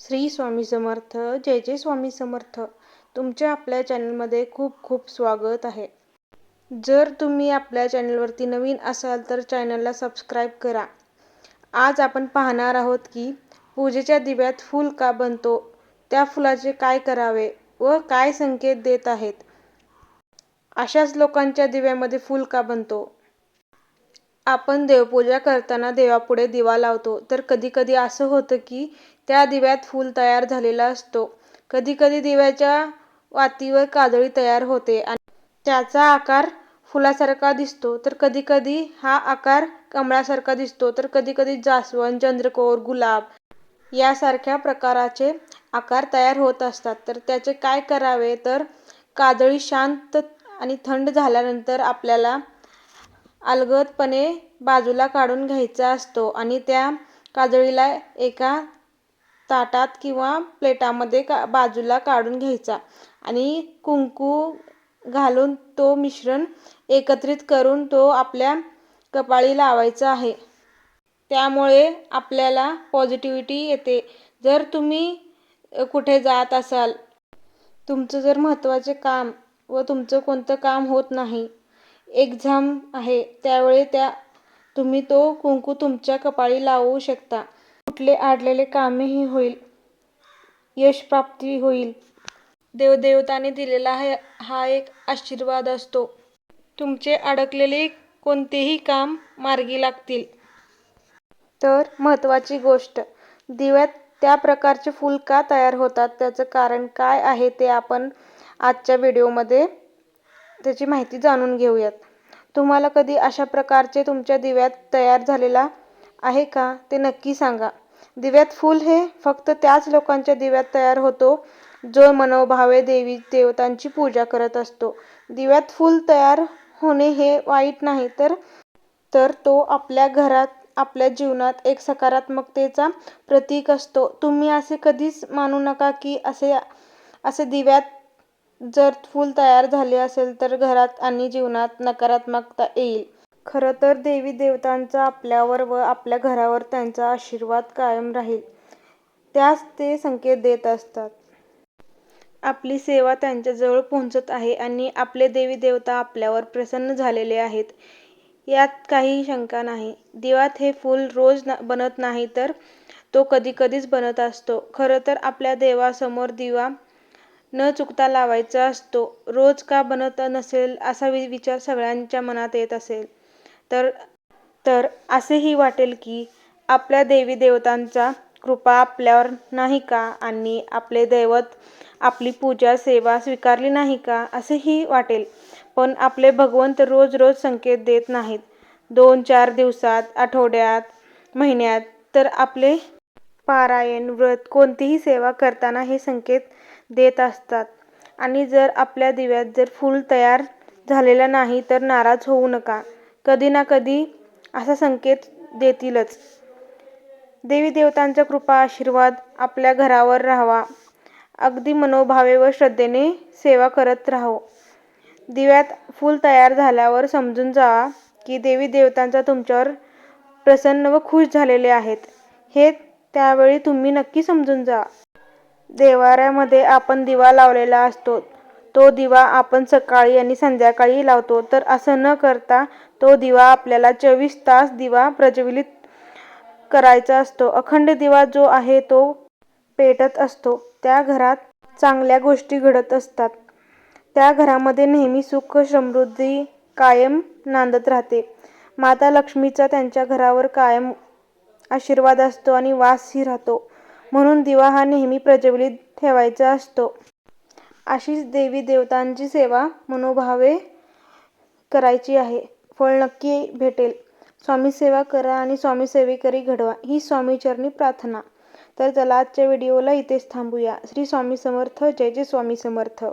श्री स्वामी समर्थ जय जय स्वामी समर्थ. तुमचे आपल्या चॅनलमध्ये खूप खूप स्वागत आहे. जर तुम्ही आपल्या चॅनलवरती नवीन असाल तर चॅनलला सबस्क्राईब करा. आज आपण पाहणार आहोत की पूजेच्या दिव्यात फूल का बनतो त्या फुलाचे काय करावे व काय संकेत देत आहेत? अशाच लोकांच्या दिव्यामध्ये फूल का बनतो? आपण देवपूजा करताना देवापुढे दिवा लावतो. तर कधीकधी असं होतं की त्या दिव्यात फूल तयार झालेला असतो. कधीकधी दिव्याच्या वातीवर काजळी तयार होते आणि त्याचा आकार फुलासारखा दिसतो. तर कधीकधी हा आकार कमळासारखा दिसतो. तर कधीकधी जास्वंद चंद्रकोर गुलाब यासारख्या प्रकाराचे आकार तयार होत असतात. तर त्याचे काय करावे? तर काजळी शांत आणि थंड झाल्यानंतर आपल्याला अलगदपणे बाजूला काढून घ्यायचा असतो आणि त्या काजळीला एका ताटात किंवा प्लेटामध्ये का बाजूला काढून घ्यायचा. आणि कुंकू घालून तो मिश्रण एकत्रित करून तो आपल्या कपाळी लावायचा आहे. त्यामुळे आपल्याला पॉझिटिव्हिटी येते. जर तुम्ही कुठे जात असाल तुमचं जर महत्त्वाचे काम व तुमचं कोणतं काम होत नाही एक्झाम आहे त्यावेळी त्या तुम्ही तो कुंकू तुमच्या कपाळी लावू शकता. कुठले आडलेले कामेही होईल यशप्राप्ती होईल. देवदेवताने दिलेला हा हा एक आशीर्वाद असतो. तुमचे अडकलेले कोणतेही काम मार्गी लागतील. तर महत्त्वाची गोष्ट दिव्यात त्या प्रकारचे फूल का तयार होतात. त्याचं कारण काय आहे ते आपण आजच्या व्हिडिओमध्ये त्याची माहिती जाणून घेऊयात. तुम्हाला कधी अशा प्रकारचे तुमच्या दिव्यात तयार झालेला आहे का? ते नक्की सांगा. दिव्यात फूल हे फक्त त्याच लोकांच्या दिव्यात तयार होतो जो मनोभावे देवी देवतांची पूजा करत असतो. दिव्यात फूल तयार होणे हे वाईट नाही तर तर तो आपल्या घरात आपल्या जीवनात एक सकारात्मकतेचा प्रतीक असतो. तुम्ही असे कधीच मानू नका की असे असे दिव्यात जर फूल तयार झाले असेल तर घरात आणि जीवनात नकारात्मकता येईल. खरं तर देवी देवतांचा आपल्यावर व आपल्या घरावर त्यांचा आशीर्वाद कायम राहील. त्यास ते संकेत देत असतात. आपली सेवा त्यांच्याजवळ पोहोचत आहे आणि आपले देवी देवता आपल्यावर प्रसन्न झालेले आहेत. यात काही शंका नाही. दिवात हे फूल रोज बनत नाही तर तो कधीकधीच बनत असतो. खरं तर आपल्या देवासमोर दिवा न चुकता लावायचा असतो. रोज का बनत नसेल असा विचार सगळ्यांच्या मनात येत असेल. तर तर असेही वाटेल की आपल्या देवी देवतांचा कृपा आपल्यावर नाही का? आणि आपले दैवत आपली पूजा सेवा स्वीकारली नाही का? असेही वाटेल. पण आपले भगवंत रोज रोज संकेत देत नाहीत. दोन चार दिवसात आठवड्यात महिन्यात तर आपले पारायण व्रत कोणतीही सेवा करताना हे संकेत देत असतात. आणि जर आपल्या दिव्यात जर फूल तयार झालेलं नाही तर नाराज होऊ नका. कधी ना कधी असा संकेत देतीलच. देवी देवतांचा कृपा आशीर्वाद आपल्या घरावर राहावा. अगदी मनोभावे व श्रद्धेने सेवा करत राहो. दिव्यात फूल तयार झाल्यावर समजून जावा की देवी देवतांचा तुमच्यावर प्रसन्न व खुश झालेले आहेत. हे त्यावेळी तुम्ही नक्की समजून जा. देवाऱ्यामध्ये आपण दिवा लावलेला असतो. तो दिवा आपण सकाळी आणि संध्याकाळी लावतो. तर असं न करता तो दिवा आपल्याला चोवीस तास दिवा प्रज्वलित करायचा असतो. अखंड दिवा जो आहे तो पेटत असतो. त्या घरात चांगल्या गोष्टी घडत असतात. त्या घरामध्ये नेहमी सुख समृद्धी कायम नांदत राहते. माता लक्ष्मीचा त्यांच्या घरावर कायम आशीर्वाद असतो आणि वासही राहतो. म्हणून दिवा हा नेहमी प्रज्वलित ठेवायचा असतो. अशीच देवी देवतांची सेवा मनोभावे करायची आहे. फळ नक्की भेटेल. स्वामी सेवा करा आणि स्वामी सेवेकरी घडवा. ही स्वामीचरणी प्रार्थना. तर चला आजच्या व्हिडिओला इथेच थांबूया. श्री स्वामी समर्थ. जय जय स्वामी समर्थ.